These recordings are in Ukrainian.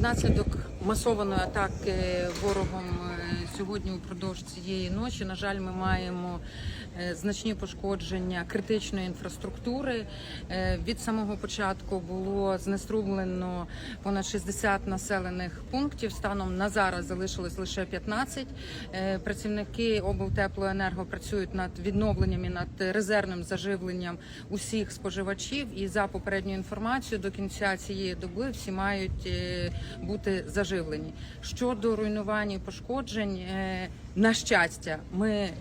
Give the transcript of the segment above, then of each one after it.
Внаслідок масованої атаки ворогом е, сьогодні упродовж цієї ночі, на жаль, ми маємо е, значні пошкодження критичної інфраструктури. Е, Від самого початку було знеструблено понад 60 населених пунктів. Станом на зараз залишилось лише 15. Е, Працівники облтеплоенерго працюють над відновленням і над резервним заживленням усіх споживачів. І за попередньою інформацією, до кінця цієї доби всі мають бути заживлені. Щодо руйнувань і пошкоджень, е, на щастя, ми е,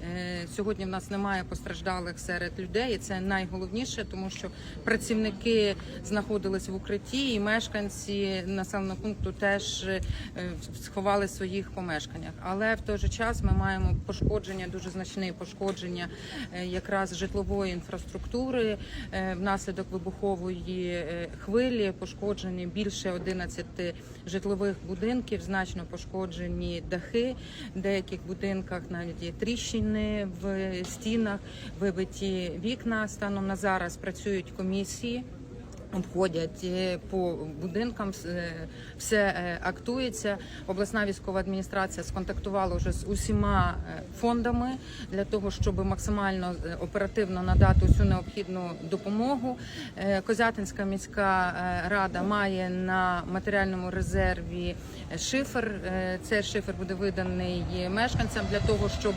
сьогодні в нас немає постраждалих серед людей. і Це найголовніше, тому що працівники знаходились в укритті, і мешканці населеного пункту теж е, сховали своїх помешканнях. Але в той же час ми маємо пошкодження, дуже значне пошкодження е, якраз житлової інфраструктури внаслідок вибухової хвилі. Пошкоджені більше 11 житлових будинків, значно пошкоджені дахи. Деяких будинках навіть є тріщини в стінах, вибиті вікна. Станом на зараз працюють комісії. Обходять е, по будинкам, е, все е, актується. Обласна військова адміністрація сконтактувала вже з усіма фондами для того, щоб максимально оперативно надати усю необхідну допомогу. Козятинська міська рада має на матеріальному резерві шифер. Цей шифер буде виданий мешканцям для того, щоб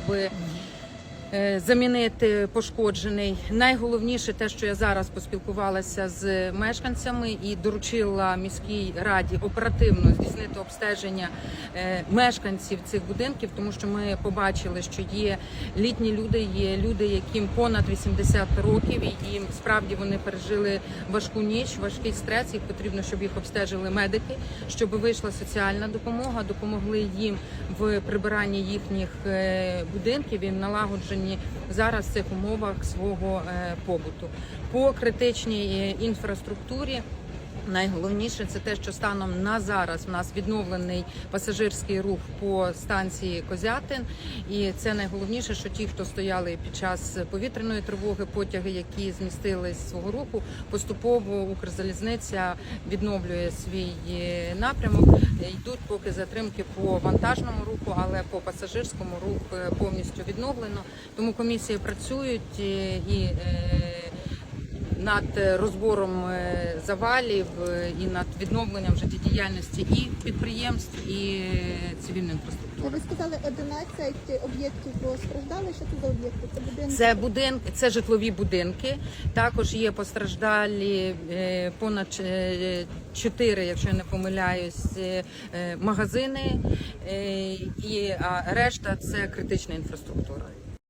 замінити пошкоджений. Найголовніше те, що я зараз поспілкувалася з мешканцями і доручила міській раді оперативно здійснити обстеження е, мешканців цих будинків, тому що ми побачили, що є літні люди, є люди, яким понад 80 років, і їм справді вони пережили важку ніч, важкий стрес. Їх потрібно, щоб їх обстежили медики, щоб вийшла соціальна допомога, допомогли їм в прибиранні їхніх е, будинків і в налагодженні зараз в цих умовах свого е, побуту. По критичній е, інфраструктурі. Найголовніше це те, що станом на зараз в нас відновлений пасажирський рух по станції Козятин, і це найголовніше, що ті, хто стояли під час повітряної тривоги, потяги, які змістились з свого руху, поступово Укрзалізниця відновлює свій е, напрямок. Е, Йдуть поки затримки по вантажному руху, але по пасажирському рух е, повністю відновлено. Тому комісії працюють і. Е, над розбором е, завалів е, і над відновленням життєдіяльності і підприємств, і е, цивільної інфраструктури. Ви сказали 11 об'єктів постраждали. Що це за об'єкти? Це будинки? Це будинки, це житлові будинки. Також є постраждалі е, понад е, чотири, якщо я не помиляюсь, е, е, магазини, е, і решта це критична інфраструктура.